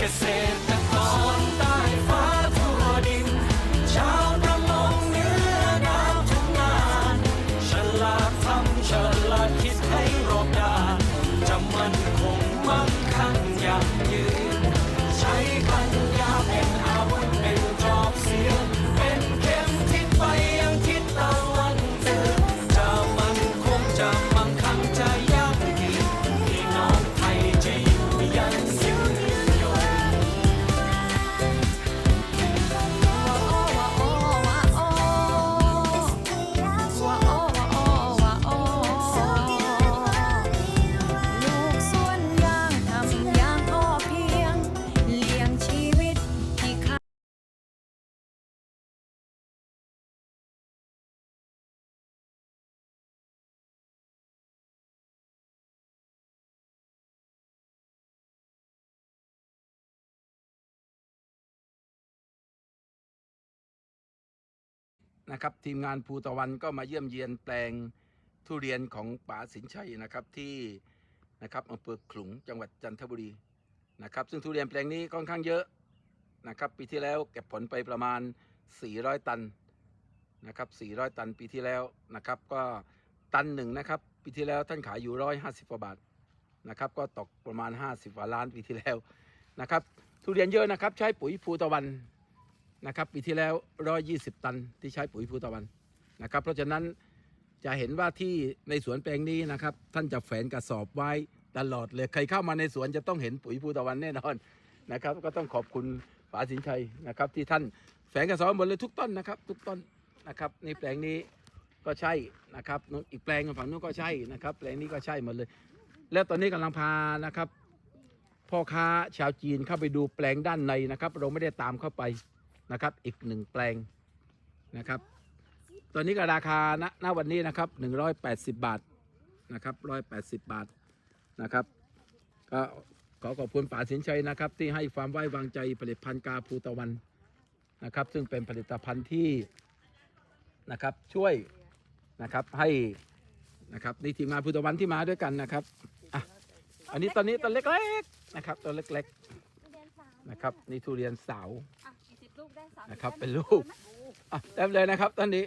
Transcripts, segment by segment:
เก นะครับทีมงานภูตะวันก็มาเยี่ยมเยียนแปลงทุเรียนของป๋าสินชัยนะครับที่นะครับอำเภอขลุงจังหวัดจันทบุรีนะครับ ซึ่งทุเรียนแปลงนี้ค่อนข้างเยอะนะครับปีที่แล้วเก็บผลไปประมาณ 400 ตันนะครับ 400 ตันปีที่แล้วนะครับ ก็ตันหนึ่งนะครับปีที่แล้วท่านขายอยู่ 150กว่าบาทนะครับก็ตกประมาณ 50กว่าล้านปีที่แล้วนะครับทุเรียนเยอะนะครับ ใช้ปุ๋ยภูตะวัน นะครับปีที่แล้ว 120 ตันที่ใช้ปุ๋ยภูตะวันนะครับ เพราะฉะนั้นจะเห็นว่าที่ในสวนแปลงนี้นะครับ ท่านจะแฝนกระสอบไว้ตลอดเลยใครเข้ามาในสวนจะต้องเห็นปุ๋ยภูตะวันแน่นอนนะครับ ก็ต้องขอบคุณป๋าสินชัยนะครับ ที่ท่านแฝงกระสอบหมดเลยทุกต้นนะครับ ทุกต้นนะครับในแปลงนี้ก็ใช่นะครับนู้นอีกแปลงฝั่งนู้นก็ใช่นะครับ แปลงนี้ก็ใช่หมดเลย แล้วตอนนี้กำลังพานะครับพ่อค้าชาวจีนเข้าไปดูแปลงด้านในนะครับ เราไม่ได้ตามเข้าไป นะครับอีกหนึ่งแปลงนะครับตอนนี้ก็ราคาณณวันนี้นะครับ 180 บาทนะครับ 180 บาทนะครับก็ขอขอบคุณป๋าสินชัยนะครับ ที่ให้ความไว้วางใจผลิตภัณฑ์กาภูตะวันนะครับ ซึ่งเป็นผลิตภัณฑ์ที่นะครับช่วยนะครับให้นะครับนี่ทีมงานภูตะวันที่มาด้วยกันนะครับอะอันนี้ตอนนี้ตัวเล็กๆนะครับตัวเล็กๆนะครับนี่ทุเรียนสาว นะครับเป็นลูก อะเต็มเลยนะครับตอนนี้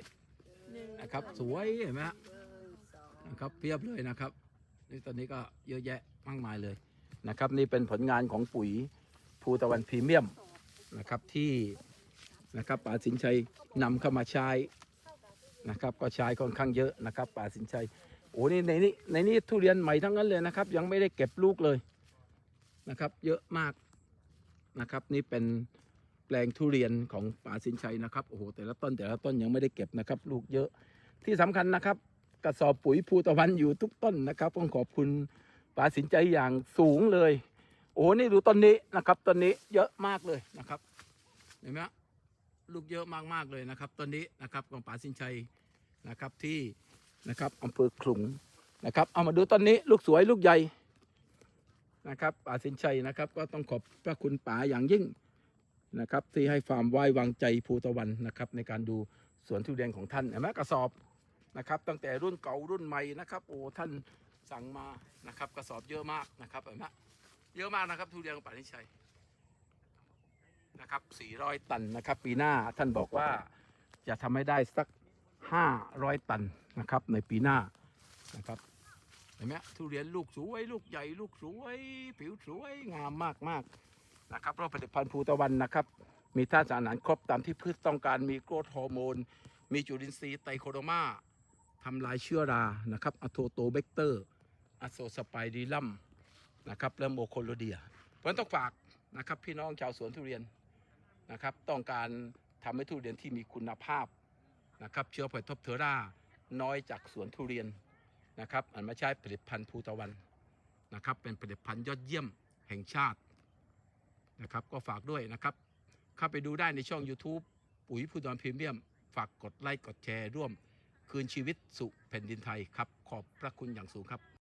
นะครับ สวยเห็นไหมฮะนะครับเพียบเลยนะครับนี่ตอนนี้ก็เยอะแยะมากมายเลยนะครับ นี่เป็นผลงานของปุ๋ยภูตะวันพรีเมียมนะครับที่นะครับป่าสินชัยนำเข้ามาใช้นะครับ ก็ใช้ค่อนข้างเยอะนะครับ ป่าสินชัยโอ้นี่ในนี้ในนี้ทุเรียนใหม่ทั้งนั้นเลยนะครับ ยังไม่ได้เก็บลูกเลยนะครับ เยอะมากนะครับ นี่เป็นแป ลงทุเรียนของป่าสินชัยนะครับ โอ้โห แต่ละต้นแต่ละต้นยังไม่ได้เก็บนะครับ ลูกเยอะ ที่สำคัญนะครับ กระสอบปุ๋ยภูตะวันอยู่ทุกต้นนะครับต้องขอบคุณป่าสินใจอย่างสูงเลย โอ้โหนี่ดูต้นนี้นะครับต้นนี้เยอะมากเลยนะครับ เห็นไหมลูกเยอะมากๆเลยนะครับต้นนี้นะครับของป่าสินชัยนะครับที่นะครับอำเภอขลุงนะครับ เอามาดูต้นนี้ลูกสวยลูกใหญ่นะครับป่าสินชัยนะครับ ก็ต้องขอบพระคุณป่าอย่างยิ่ง นะครับที่ให้ความไว้วางใจภูตะวันนะครับในการดูสวนทุเรียนของท่านเห็นไหมกระสอบนะครับ ตั้งแต่รุ่นเก่ารุ่นใหม่นะครับโอ้ท่านสั่งมานะครับ กระสอบเยอะมากนะครับเห็นไหมเยอะมากนะครับทุเรียนของป่านิชัยนะครับ 400 ตันนะครับ ปีหน้าท่านบอกว่าจะทำให้ได้สัก 500 ตันนะครับ ในปีหน้านะครับเห็นไหมทุเรียนลูกสวยลูกใหญ่ลูกสวย ผิวสวยงามมากมากๆ นะครับเพราะผลิตภัณฑ์ภูตะวันนะครับ มีธาตุสารอาหารครบตามที่พืชต้องการมีโกรทฮอร์โมน มีจุลินทรีย์ไตโคโดมาทำลายเชื้อรานะครับอะโทโตเบกเตอร์อะโซสไปดีลัมนะครับและโมโคโลเดีย เพราะฉะนั้นต้องฝากนะครับพี่น้องชาวสวนทุเรียนนะครับต้องการทำให้ทุเรียนที่มีคุณภาพนะครับเชื้อไฟทบเทอร่าน้อยจากสวนทุเรียนนะครับอันมาใช้ผลิตภัณฑ์ภูตะวันนะครับเป็นผลิตภัณฑ์ยอดเยี่ยมแห่งชาติ นะครับก็ฝากด้วยนะครับเข้าไปดูได้ในช่อง YouTube ปุ๋ยผู้ดอนพรีเมียม ฝากกดไลค์กดแชร์ร่วม คืนชีวิตสู่แผ่นดินไทยครับ ขอบพระคุณอย่างสูงครับ